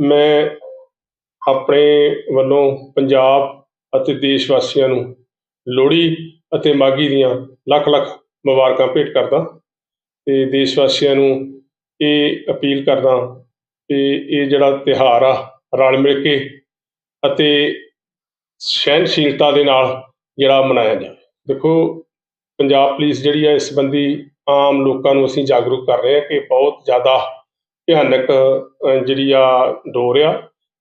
ਮੈਂ ਆਪਣੇ ਵੱਲੋਂ ਪੰਜਾਬ ਅਤੇ ਦੇਸ਼ ਵਾਸੀਆਂ ਨੂੰ ਲੋਹੜੀ ਅਤੇ ਮਾਘੀ ਦੀਆਂ ਲੱਖ ਲੱਖ ਮੁਬਾਰਕਾਂ ਭੇਟ ਕਰਦਾ ਤੇ ਦੇਸ਼ ਵਾਸੀਆਂ ਨੂੰ ਇਹ ਅਪੀਲ ਕਰਦਾ ਕਿ ਇਹ ਜਿਹੜਾ ਤਿਉਹਾਰ ਆ, ਰਲ ਮਿਲ ਕੇ ਅਤੇ ਸਹਿਣਸ਼ੀਲਤਾ ਦੇ ਨਾਲ ਜਿਹੜਾ ਮਨਾਇਆ ਜਾਵੇ। ਦੇਖੋ, ਪੰਜਾਬ ਪੁਲਿਸ ਜਿਹੜੀ ਹੈ ਇਸ ਸੰਬੰਧੀ ਆਮ ਲੋਕਾਂ ਨੂੰ ਅਸੀਂ ਜਾਗਰੂਕ ਕਰ ਰਹੇ ਹਾਂ ਕਿ ਬਹੁਤ ਜ਼ਿਆਦਾ ਭਿਆਨਕ ਜਿਹੜੀ ਆ ਡੋਰ ਆ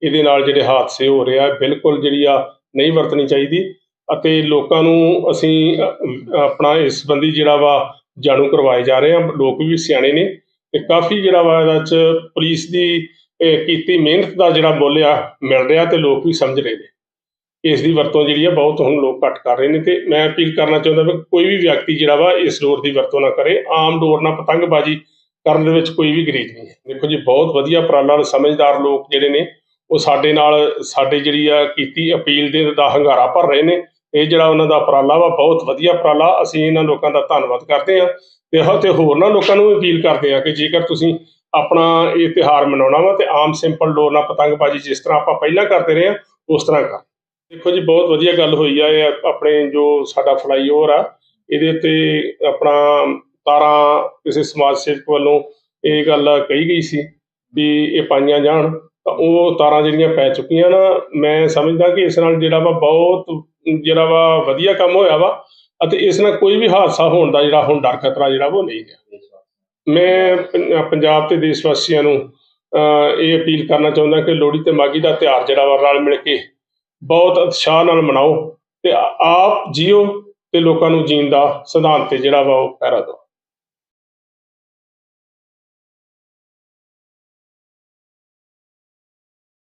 ਇਹਦੇ ਨਾਲ ਜਿਹੜੇ ਹਾਦਸੇ ਹੋ ਰਹੇ ਆ ਬਿਲਕੁਲ ਜਿਹੜੀ ਆ, ਨਹੀਂ ਵਰਤਣੀ ਚਾਹੀਦੀ ਅਤੇ ਲੋਕਾਂ ਨੂੰ ਅਸੀਂ ਆਪਣਾ ਇਸ ਸੰਬੰਧੀ ਜਿਹੜਾ ਵਾ, ਜਾਣੂ ਕਰਵਾਏ ਜਾ ਰਹੇ ਆ। ਲੋਕ ਵੀ ਸਿਆਣੇ ਨੇ ਤੇ ਕਾਫੀ ਜਿਹੜਾ ਵਾ ਇਹਦੇ ਚ ਪੁਲਿਸ ਦੀ ਕੀਤੀ ਮਿਹਨਤ ਦਾ ਜਿਹੜਾ ਮੁੱਲ ਆ, ਮਿਲ ਰਿਹਾ ਤੇ ਲੋਕ ਵੀ ਸਮਝ ਰਹੇ ਨੇ। ਇਸ ਦੀ ਵਰਤੋਂ ਜਿਹੜੀ ਆ, ਬਹੁਤ ਹੁਣ ਲੋਕ ਘੱਟ ਕਰ ਰਹੇ ਨੇ ਤੇ ਮੈਂ ਅਪੀਲ ਕਰਨਾ ਚਾਹੁੰਦਾ ਵੀ ਕੋਈ ਵੀ ਵਿਅਕਤੀ ਜਿਹੜਾ ਵਾ, ਇਸ ਡੋਰ ਦੀ ਵਰਤੋਂ ਨਾ ਕਰੇ। ਆਮ ਡੋਰ ਨਾਲ ਪਤੰਗਬਾਜ਼ੀ ਕਰਨ ਦੇ ਵਿੱਚ ਕੋਈ ਵੀ ਗਰੀਜ ਨਹੀਂ ਹੈ। ਦੇਖੋ ਜੀ, ਬਹੁਤ ਵਧੀਆ ਉਪਰਾਲਾ ਸਮਝਦਾਰ ਲੋਕ ਜਿਹੜੇ ਨੇ, ਉਹ ਸਾਡੇ ਨਾਲ ਸਾਡੇ ਜਿਹੜੀ ਆ ਕੀਤੀ ਅਪੀਲ ਦੇ ਦਾ ਹੰਗਾਰਾ ਭਰ ਰਹੇ ਨੇ। ਇਹ ਜਿਹੜਾ ਉਹਨਾਂ ਦਾ ਉਪਰਾਲਾ ਵਾ, ਬਹੁਤ ਵਧੀਆ ਉਪਰਾਲਾ। ਅਸੀਂ ਇਹਨਾਂ ਲੋਕਾਂ ਦਾ ਧੰਨਵਾਦ ਕਰਦੇ ਹਾਂ ਤੇ ਹੋ, ਤੇ ਹੋਰਨਾਂ ਲੋਕਾਂ ਨੂੰ ਵੀ ਅਪੀਲ ਕਰਦੇ ਹਾਂ ਕਿ ਜੇਕਰ ਤੁਸੀਂ ਆਪਣਾ ਇਹ ਤਿਉਹਾਰ ਮਨਾਉਣਾ ਵਾ ਤੇ ਆਮ ਸਿੰਪਲ ਡੋਰ ਨਾਲ ਪਤੰਗਬਾਜ਼ੀ ਜਿਸ ਤਰ੍ਹਾਂ ਆਪਾਂ ਪਹਿਲਾਂ ਕਰਦੇ ਰਹੇ ਹਾਂ, ਉਸ ਤਰ੍ਹਾਂ ਕਰ। ਦੇਖੋ ਜੀ, ਬਹੁਤ ਵਧੀਆ ਗੱਲ ਹੋਈ ਆ। ਇਹ ਆਪਣੇ ਜੋ ਸਾਡਾ ਫਲਾਈਓਵਰ ਆ, ਇਹਦੇ ਉੱਤੇ ਆਪਣਾ ਤਾਰਾਂ ਕਿਸੇ ਸਮਾਜ ਸੇਵਕ ਵੱਲੋਂ ਇਹ ਗੱਲ ਕਹੀ ਗਈ ਸੀ ਵੀ ਇਹ ਪਾਈਆਂ ਜਾਣ, ਤਾਂ ਉਹ ਤਾਰਾਂ ਜਿਹੜੀਆਂ ਪੈ ਚੁੱਕੀਆਂ ਨਾ, ਮੈਂ ਸਮਝਦਾ ਕਿ ਇਸ ਨਾਲ ਜਿਹੜਾ ਵਾ ਬਹੁਤ, ਜਿਹੜਾ ਵਾ ਵਧੀਆ ਕੰਮ ਹੋਇਆ ਵਾ, ਅਤੇ ਇਸ ਨਾਲ ਕੋਈ ਵੀ ਹਾਦਸਾ ਹੋਣ ਦਾ ਜਿਹੜਾ ਹੁਣ ਡਰ ਖਤਰਾ ਜਿਹੜਾ ਵਾ ਉਹ ਨਹੀਂ ਰਿਹਾ। ਮੈਂ ਪੰਜਾਬ ਤੇ ਦੇਸ਼ ਵਾਸੀਆਂ ਨੂੰ ਇਹ ਅਪੀਲ ਕਰਨਾ ਚਾਹੁੰਦਾ ਕਿ ਲੋਹੜੀ ਤੇ ਮਾਘੀ ਦਾ ਤਿਉਹਾਰ ਜਿਹੜਾ ਵਾ ਰਲ ਮਿਲ ਕੇ ਬਹੁਤ ਉਤਸ਼ਾਹ ਨਾਲ ਮਨਾਓ ਤੇ ਆਪ ਜੀਓ ਤੇ ਲੋਕਾਂ ਨੂੰ ਜੀਣ ਦਾ ਸਿਧਾਂਤ ਤੇ ਜਿਹੜਾ ਵਾ ਉਹ ਪਹਿਰਾ ਦਿਓ।